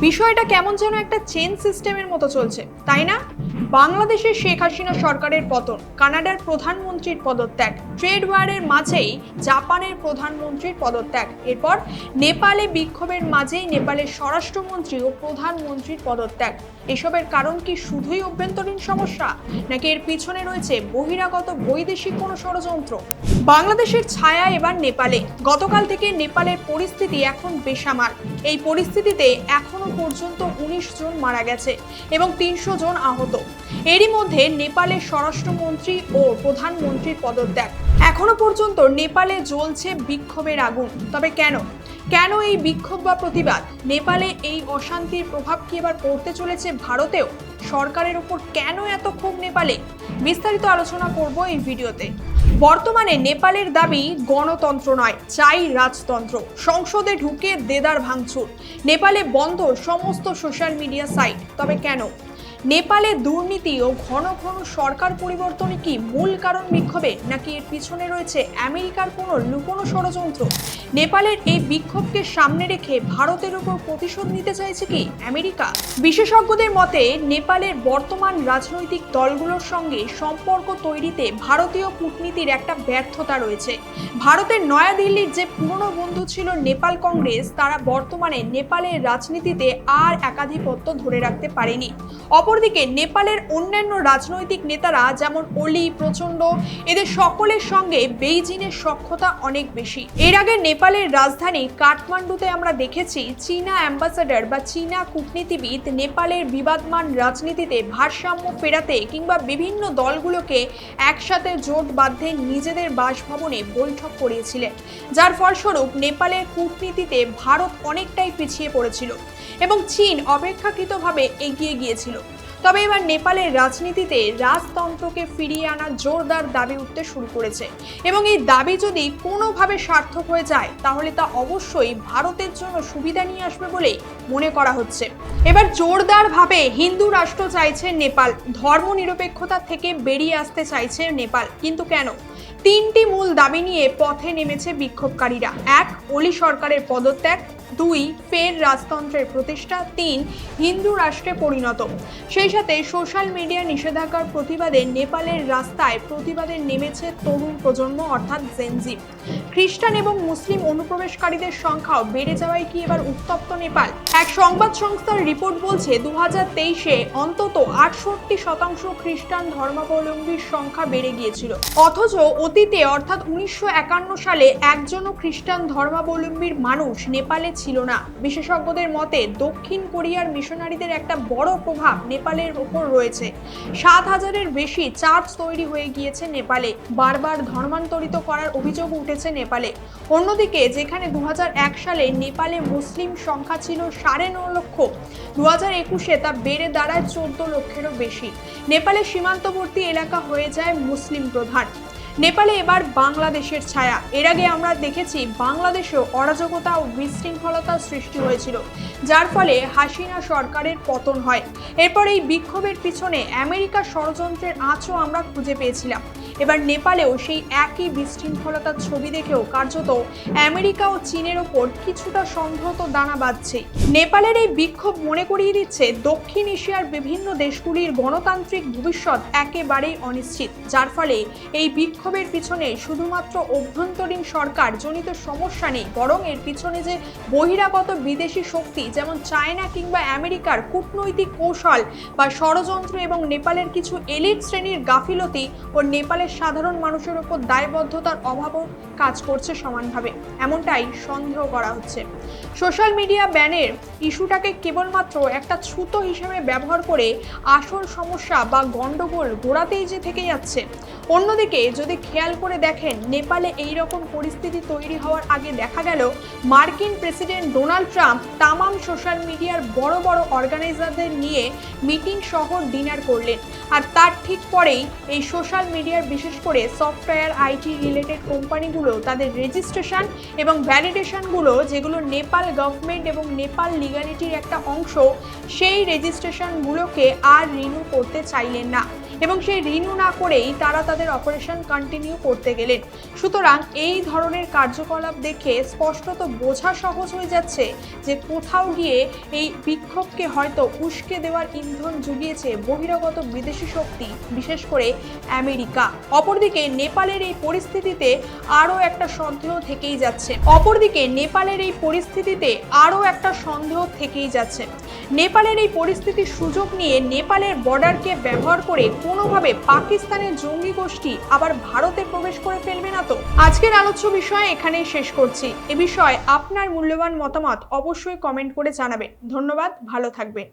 বিষয়টা কেমন যেন একটা চেন সিস্টেমের মতো চলছে, তাই না? বাংলাদেশের শেখ হাসিনা সরকারের পতন, কানাডার প্রধানমন্ত্রীর পদত্যাগ ট্রেড ওয়ারের মাঝেই জাপানের প্রধানমন্ত্রীর পদত্যাগ। এরপর নেপালে বিক্ষোভের মাঝেই নেপালের স্বরাষ্ট্রমন্ত্রী ও প্রধানমন্ত্রীর পদত্যাগ। এসবের কারণ কি শুধুই অভ্যন্তরীণ সমস্যা, নাকি এর পিছনে রয়েছে বহিরাগত বৈদেশিক কোনো ষড়যন্ত্র? বাংলাদেশের ছায়া এবার নেপালে। গতকাল থেকে নেপালের পরিস্থিতি এখন বেসামাল। এই পরিস্থিতিতে এখনও পর্যন্ত উনিশ জন মারা গেছে এবং তিনশো জন আহত। এরই মধ্যে নেপালের স্বরাষ্ট্রমন্ত্রী ও প্রধানমন্ত্রীর পদত্যাগ। এখনও পর্যন্ত নেপালে জ্বলছে বিক্ষোভের আগুন। তবে কেন? কেন এই বিক্ষোভ বা প্রতিবাদ? নেপালে এই অশান্তির প্রভাব কি এবার পড়তে চলেছে ভারতেও? সরকারের ওপর কেন এত ক্ষোভ নেপালে? বিস্তারিত আলোচনা করব এই ভিডিওতে। বর্তমানে নেপালের দাবি গণতন্ত্র নয়, চাই রাজতন্ত্র। সংসদে ঢুকে দেদার ভাঙচুর। নেপালে বন্ধ সমস্ত সোশ্যাল মিডিয়া সাইট। তবে কেন? নেপালে দুর্নীতি ও ঘন ঘন সরকার পরিবর্তনে কি মূল কারণ বিক্ষোভে, নাকি এর পিছনে রয়েছে আমেরিকার কোনো লুকোনো ষড়যন্ত্র? নেপালের এই বিক্ষোভকে সামনে রেখে ভারতের উপর প্রতিশোধ নিতে চাইছে কি আমেরিকা? বিশেষজ্ঞদের মতে, নেপালের বর্তমান রাজনৈতিক দলগুলোর সঙ্গে সম্পর্ক তৈরিতে ভারতীয় কূটনীতির একটা ব্যর্থতা রয়েছে। ভারতের নয়াদিল্লির যে পুরনো বন্ধু ছিল নেপাল কংগ্রেস, তারা বর্তমানে নেপালের রাজনীতিতে আর একাধিপত্য ধরে রাখতে পারেনি। অপরদিকে, নেপালের অন্যান্য রাজনৈতিক নেতারা যেমন অলি প্রচণ্ড, এদের সকলের সঙ্গে বেইজিংয়ের সক্ষতা অনেক বেশি। এর আগে নেপালের রাজধানী কাঠমান্ডুতে আমরা দেখেছি চীনা অ্যাম্বাসাডার বা চীনা কূটনীতিবিদ নেপালের বিবাদমান রাজনীতিতে ভারসাম্য ফেরাতে কিংবা বিভিন্ন দলগুলোকে একসাথে জোট বাঁধে নিজেদের বাসভবনে বৈঠক করিয়েছিলেন। যার ফলস্বরূপ নেপালের কূটনীতিতে ভারত অনেকটাই পিছিয়ে পড়েছিল এবং চীন অপেক্ষাকৃতভাবে এগিয়ে গিয়েছিল। তবে এবার নেপালের রাজনীতিতে রাজতন্ত্রকে ফিরিয়ে আনা জোরদার দাবি উঠতে শুরু করেছে। এবং এই দাবি যদি কোনোভাবে সার্থক হয়ে যায়, তাহলে তা অবশ্যই ভারতের জন্য সুবিধা নিয়ে আসবে বলেই মনে করা হচ্ছে। এবার জোরদারভাবে হিন্দু রাষ্ট্র চাইছে নেপাল। ধর্মনিরপেক্ষতা থেকে বেরিয়ে আসতে চাইছে নেপাল। কিন্তু কেন? তিনটি মূল দাবি নিয়ে পথে নেমেছে বিক্ষোভকারীরা। এক অলি সরকারের পদত্যাগ। দুই, ফের রাজতন্ত্রের প্রতিষ্ঠা, তিন, হিন্দু রাষ্ট্রে পরিণত। সেই সাথে সোশ্যাল মিডিয়া নিষেধাজ্ঞার প্রতিবাদে নেপালের রাস্তায় প্রতিবাদে নেমেছে তরুণ প্রজন্ম, অর্থাৎ জেনজি খ্রিস্টান এবং মুসলিম অনুপ্রবেশকারীদের সংখ্যাও বেড়ে যাওয়ায় কি এবার উত্তপ্ত নেপাল? এক সংবাদ সংস্থার রিপোর্ট বলছে দু হাজার তেইশে অন্তত আটষট্টি শতাংশ খ্রিস্টান ধর্মাবলম্বীর সংখ্যা বেড়ে গিয়েছিল। অথচ অতীতে, অর্থাৎ উনিশশো একান্ন সালে, একজনও খ্রিস্টান ধর্মাবলম্বীর মানুষ নেপালে ছিল না। বিশেষজ্ঞদের মতে, দক্ষিণ কোরিয়ার মিশনারিদের একটা বড় প্রভাব নেপালের ওপর রয়েছে। সাত হাজারের বেশি চার্চ তৈরি হয়ে গিয়েছে নেপালে। বারবার ধর্মান্তরিত করার অভিযোগ উঠেছে নেপালে। অন্যদিকে, যেখানে দু হাজার এক সালে নেপালে মুসলিম সংখ্যা ছিল সাড়ে ন লক্ষ দু হাজার একুশে তা বেড়ে দাঁড়ায় চোদ্দ লক্ষেরও বেশি। নেপালের সীমান্তবর্তী এলাকা হয়ে যায় মুসলিম প্রধান। নেপালে এবার বাংলাদেশের ছায়া। এর আগে আমরা দেখেছি বাংলাদেশেও অরাজকতা ও বিশৃঙ্খলতার সৃষ্টি হয়েছিল, যার ফলে হাসিনা সরকারের পতন হয়। এরপর এই বিক্ষোভের পিছনে আমেরিকার ষড়যন্ত্রের আঁচও আমরা খুঁজে পেয়েছিলাম। এবার নেপালেও সেই একই বিশৃঙ্খলতার ছবি দেখেও কার্যত আমেরিকা ও চীনের ওপর কিছুটা সংহত দানা বাঁধছে। নেপালের এই বিক্ষোভ মনে করিয়ে দিচ্ছে দক্ষিণ এশিয়ার বিভিন্ন দেশগুলির গণতান্ত্রিক ভবিষ্যৎ একেবারেই অনিশ্চিত, যার ফলে এই বিক্ষোভের পিছনে শুধুমাত্র অভ্যন্তরীণ সরকার জনিত সমস্যা নেই, বরং এর পিছনে যে বহিরাগত বিদেশি শক্তি, যেমন চায়না কিংবা আমেরিকার কূটনৈতিক কৌশল বা ষড়যন্ত্র এবং নেপালের কিছু এলিট শ্রেণির গাফিলতি ও নেপালের সাধারণ মানুষের ওপর দায়বদ্ধতার অভাবও কাজ করছে সমানভাবে। এমনটাই সন্দেহ করা হচ্ছে। সোশ্যাল মিডিয়া ব্যানের ইস্যুটাকে কেবলমাত্র একটা ছুতো হিসেবে ব্যবহার করে আসল সমস্যা বা গণ্ডগোল গোড়াতেই যে থেকে যাচ্ছে অন্যদিকে, যদি খেয়াল করে দেখেন, নেপালে এই রকম পরিস্থিতি তৈরি হওয়ার আগে দেখা গেল, মার্কিন প্রেসিডেন্ট ডোনাল্ড ট্রাম্প তামাম সোশ্যাল মিডিয়ার বড় বড় অর্গানাইজারদের নিয়ে মিটিং সহ ডিনার করলেন। আর তার ঠিক পরেই এই সোশ্যাল মিডিয়ার বিশেষ করে সফটওয়্যার আইটি রিলেটেড কোম্পানিগুলো, তাদের রেজিস্ট্রেশন এবং ভ্যালিডেশনগুলো, যেগুলো নেপাল গভর্নমেন্ট এবং নেপাল লিগালিটির একটা অংশ, সেই রেজিস্ট্রেশনগুলোকে আর রিনিউ করতে চাইলেন না। এবং সেই রিনিউ না করেই তারা তাদের অপারেশন কন্টিনিউ করতে গেলেন। সুতরাং এই ধরনের কার্যকলাপ দেখে স্পষ্টত বোঝা সহজ হয়ে যাচ্ছে যে কোথাও গিয়ে এই বিক্ষোভকে হয়তো উস্কে দেওয়ার ইন্ধন জুগিয়েছে বহিরাগত বিদেশি শক্তি, বিশেষ করে আমেরিকা। অপরদিকে নেপালের এই পরিস্থিতিতে আরও একটা সন্দেহ থেকেই যাচ্ছে। অপরদিকে নেপালের এই পরিস্থিতিতে আরও একটা সন্দেহ থেকেই যাচ্ছে। নেপালের এই পরিস্থিতির সুযোগ নিয়ে নেপালের বর্ডারকে ব্যবহার করে কোনোভাবে পাকিস্তানের জঙ্গি গোষ্ঠী আবার ভারতে প্রবেশ করে ফেলবে না তো? আজকের আলোচ্য বিষয়ে এখানেই শেষ করছি। এ বিষয়ে আপনার মূল্যবান মতামত অবশ্যই কমেন্ট করে জানাবেন। ধন্যবাদ, ভালো থাকবেন।